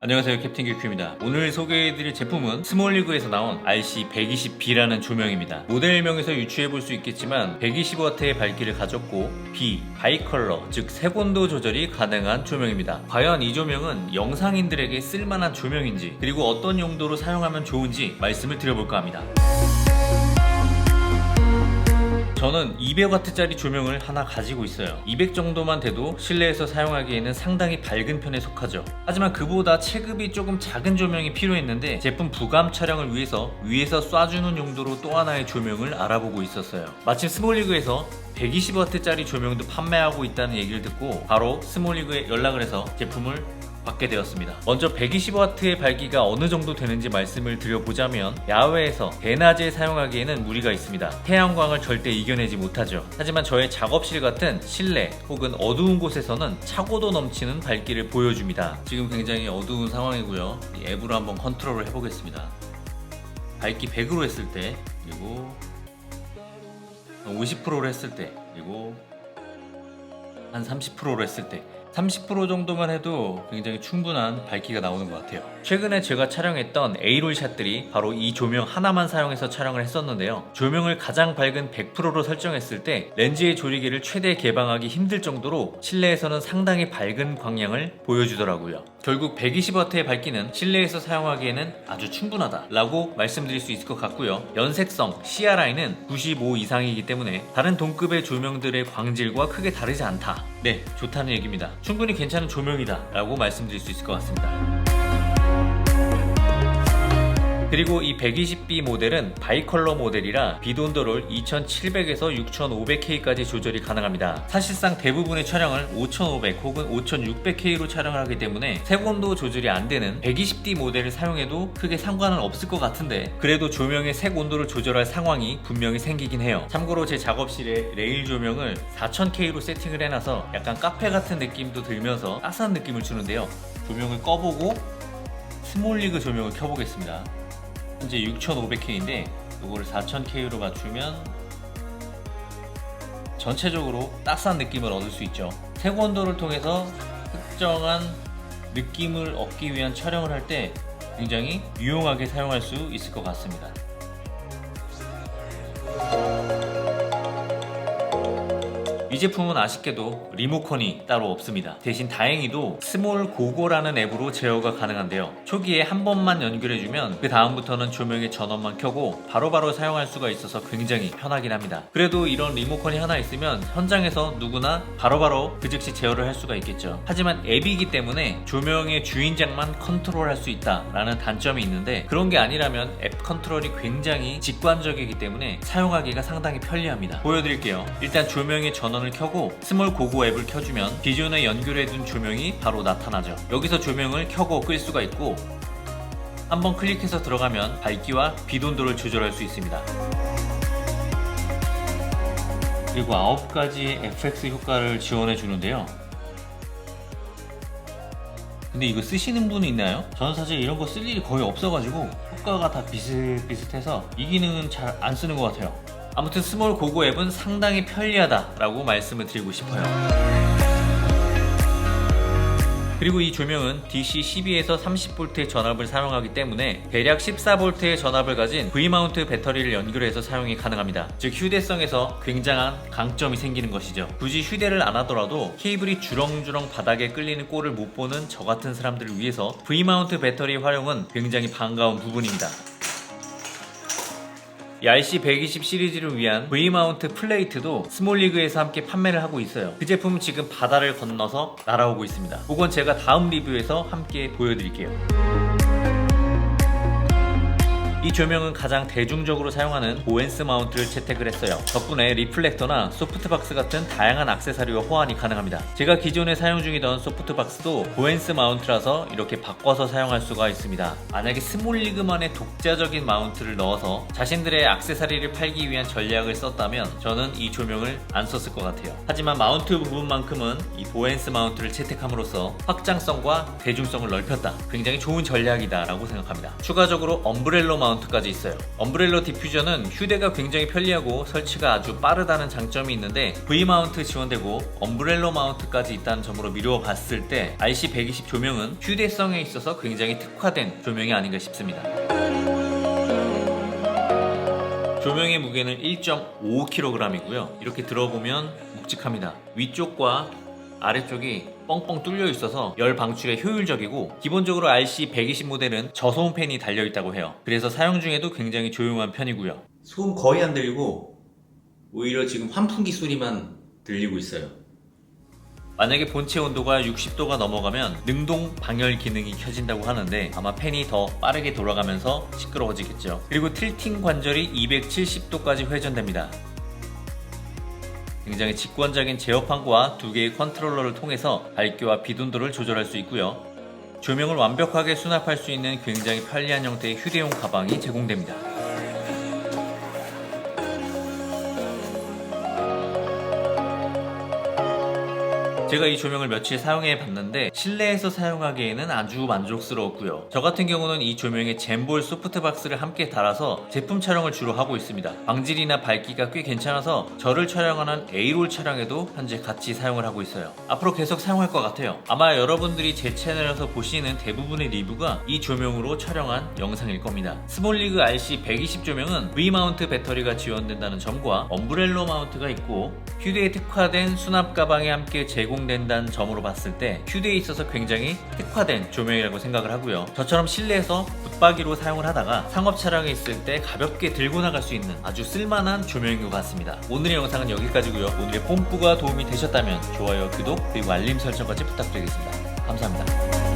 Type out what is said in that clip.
안녕하세요 캡틴 교큐입니다. 오늘 소개해드릴 제품은 스몰리그에서 나온 RC120B라는 조명입니다. 모델명에서 유추해볼 수 있겠지만 120W의 밝기를 가졌고 B, 바이컬러 즉 색온도 조절이 가능한 조명입니다. 과연 이 조명은 영상인들에게 쓸만한 조명인지 그리고 어떤 용도로 사용하면 좋은지 말씀을 드려볼까 합니다 저는 200W짜리 조명을 하나 가지고 있어요. 200 정도만 돼도 실내에서 사용하기에는 상당히 밝은 편에 속하죠. 하지만 그보다 체급이 조금 작은 조명이 필요했는데 제품 부감 촬영을 위해서 위에서 쏴주는 용도로 또 하나의 조명을 알아보고 있었어요. 마침 스몰리그에서 120W짜리 조명도 판매하고 있다는 얘기를 듣고 바로 스몰리그에 연락을 해서 제품을 받게 되었습니다. 먼저 120W의 밝기가 어느 정도 되는지 말씀을 드려보자면 야외에서 대낮에 사용하기에는 무리가 있습니다. 태양광을 절대 이겨내지 못하죠. 하지만 저의 작업실 같은 실내 혹은 어두운 곳에서는 차고도 넘치는 밝기를 보여줍니다. 지금 굉장히 어두운 상황이고요. 이 앱으로 한번 컨트롤을 해보겠습니다. 밝기 100으로 했을 때 그리고 50%로 했을 때 그리고 한 30%로 했을 때 30% 정도만 해도 굉장히 충분한 밝기가 나오는 것 같아요. 최근에 제가 촬영했던 A롤 샷들이 바로 이 조명 하나만 사용해서 촬영을 했었는데요. 조명을 가장 밝은 100%로 설정했을 때 렌즈의 조리개를 최대 개방하기 힘들 정도로 실내에서는 상당히 밝은 광량을 보여주더라고요. 결국 120W의 밝기는 실내에서 사용하기에는 아주 충분하다라고 말씀드릴 수 있을 것 같고요. 연색성 CRI는 95 이상이기 때문에 다른 동급의 조명들의 광질과 크게 다르지 않다. 네, 좋다는 얘기입니다. 충분히 괜찮은 조명이다라고 말씀드릴 수 있을 것 같습니다. 그리고 이 120B 모델은 바이컬러 모델이라 비돈도를 2700에서 6500K까지 조절이 가능합니다. 사실상 대부분의 촬영을 5500 혹은 5600K로 촬영을 하기 때문에 색온도 조절이 안 되는 120D 모델을 사용해도 크게 상관은 없을 것 같은데 그래도 조명의 색 온도를 조절할 상황이 분명히 생기긴 해요. 참고로 제 작업실에 레일 조명을 4000K로 세팅을 해놔서 약간 카페 같은 느낌도 들면서 따스한 느낌을 주는데요. 조명을 꺼보고 스몰리그 조명을 켜보겠습니다. 현재 6500K인데 이거를 4000K로 맞추면 전체적으로 따스한 느낌을 얻을 수 있죠. 색 온도를 통해서 특정한 느낌을 얻기 위한 촬영을 할 때 굉장히 유용하게 사용할 수 있을 것 같습니다. 이 제품은 아쉽게도 리모컨이 따로 없습니다. 대신 다행히도 스몰 고고라는 앱으로 제어가 가능한데요. 초기에 한 번만 연결해주면 그 다음부터는 조명의 전원만 켜고 바로바로 사용할 수가 있어서 굉장히 편하긴 합니다. 그래도 이런 리모컨이 하나 있으면 현장에서 누구나 바로 바로 그 즉시 제어를 할 수가 있겠죠. 하지만 앱이기 때문에 조명의 주인장만 컨트롤할 수 있다라는 단점이 있는데 그런 게 아니라면 앱 컨트롤이 굉장히 직관적이기 때문에 사용하기가 상당히 편리합니다. 보여드릴게요. 일단 조명의 전원 을 켜고 스몰 고고 앱을 켜주면 기존에 연결해둔 조명이 바로 나타나죠. 여기서 조명을 켜고 끌 수가 있고 한번 클릭해서 들어가면 밝기와 비돈도를 조절할 수 있습니다. 그리고 9가지 FX 효과를 지원해 주는데요. 근데 이거 쓰시는 분이 있나요? 저는 사실 이런 거 쓸 일이 거의 없어가지고 효과가 다 비슷비슷해서 이 기능은 잘 안 쓰는 것 같아요. 아무튼 스몰 고고 앱은 상당히 편리하다라고 말씀을 드리고 싶어요. 그리고 이 조명은 DC 12에서 30V의 전압을 사용하기 때문에 대략 14V의 전압을 가진 V마운트 배터리를 연결해서 사용이 가능합니다. 즉 휴대성에서 굉장한 강점이 생기는 것이죠. 굳이 휴대를 안 하더라도 케이블이 주렁주렁 바닥에 끌리는 꼴을 못 보는 저 같은 사람들을 위해서 V마운트 배터리 활용은 굉장히 반가운 부분입니다. 이 RC120 시리즈를 위한 V마운트 플레이트도 스몰리그에서 함께 판매를 하고 있어요. 그 제품은 지금 바다를 건너서 날아오고 있습니다. 그건 제가 다음 리뷰에서 함께 보여드릴게요. 이 조명은 가장 대중적으로 사용하는 보엔스 마운트를 채택을 했어요. 덕분에 리플렉터나 소프트박스 같은 다양한 액세서리와 호환이 가능합니다. 제가 기존에 사용 중이던 소프트박스도 보엔스 마운트라서 이렇게 바꿔서 사용할 수가 있습니다. 만약에 스몰리그만의 독자적인 마운트를 넣어서 자신들의 액세서리를 팔기 위한 전략을 썼다면 저는 이 조명을 안 썼을 것 같아요. 하지만 마운트 부분만큼은 이 보엔스 마운트를 채택함으로써 확장성과 대중성을 넓혔다. 굉장히 좋은 전략이다 라고 생각합니다. 추가적으로 엄브렐러 마운트 마운트까지 있어요. 엄브렐러 디퓨저는 휴대가 굉장히 편리하고 설치가 아주 빠르다는 장점이 있는데 V 마운트 지원되고 엄브렐러 마운트까지 있다는 점으로 미루어 봤을 때 RC120 조명은 휴대성에 있어서 굉장히 특화된 조명이 아닌가 싶습니다. 조명의 무게는 1.5kg이고요. 이렇게 들어보면 묵직합니다. 위쪽과 아래쪽이 뻥뻥 뚫려 있어서 열 방출에 효율적이고 기본적으로 RC120 모델은 저소음 팬이 달려 있다고 해요. 그래서 사용 중에도 굉장히 조용한 편이고요. 소음 거의 안 들리고 오히려 지금 환풍기 소리만 들리고 있어요. 만약에 본체 온도가 60도가 넘어가면 능동 방열 기능이 켜진다고 하는데 아마 팬이 더 빠르게 돌아가면서 시끄러워지겠죠. 그리고 틸팅 관절이 270도까지 회전됩니다. 굉장히 직관적인 제어판과 두 개의 컨트롤러를 통해서 밝기와 비둔도를 조절할 수 있고요. 조명을 완벽하게 수납할 수 있는 굉장히 편리한 형태의 휴대용 가방이 제공됩니다. 제가 이 조명을 며칠 사용해 봤는데 실내에서 사용하기에는 아주 만족스러웠고요. 저 같은 경우는 이 조명에 젠볼 소프트박스를 함께 달아서 제품 촬영을 주로 하고 있습니다. 방질이나 밝기가 꽤 괜찮아서 저를 촬영하는 A롤 촬영에도 현재 같이 사용을 하고 있어요. 앞으로 계속 사용할 것 같아요. 아마 여러분들이 제 채널에서 보시는 대부분의 리뷰가 이 조명으로 촬영한 영상일 겁니다. 스몰리그 RC 120 조명은 V 마운트 배터리가 지원된다는 점과 엄브렐러 마운트가 있고 휴대에 특화된 수납 가방에 함께 제공 된다는 점으로 봤을 때 휴대에 있어서 굉장히 특화된 조명이라고 생각을 하고요. 저처럼 실내에서 붙박이로 사용을 하다가 상업 촬영에 있을 때 가볍게 들고 나갈 수 있는 아주 쓸만한 조명인 것 같습니다. 오늘의 영상은 여기까지고요. 오늘의 뽐뿌가 도움이 되셨다면 좋아요, 구독 그리고 알림 설정까지 부탁드리겠습니다. 감사합니다.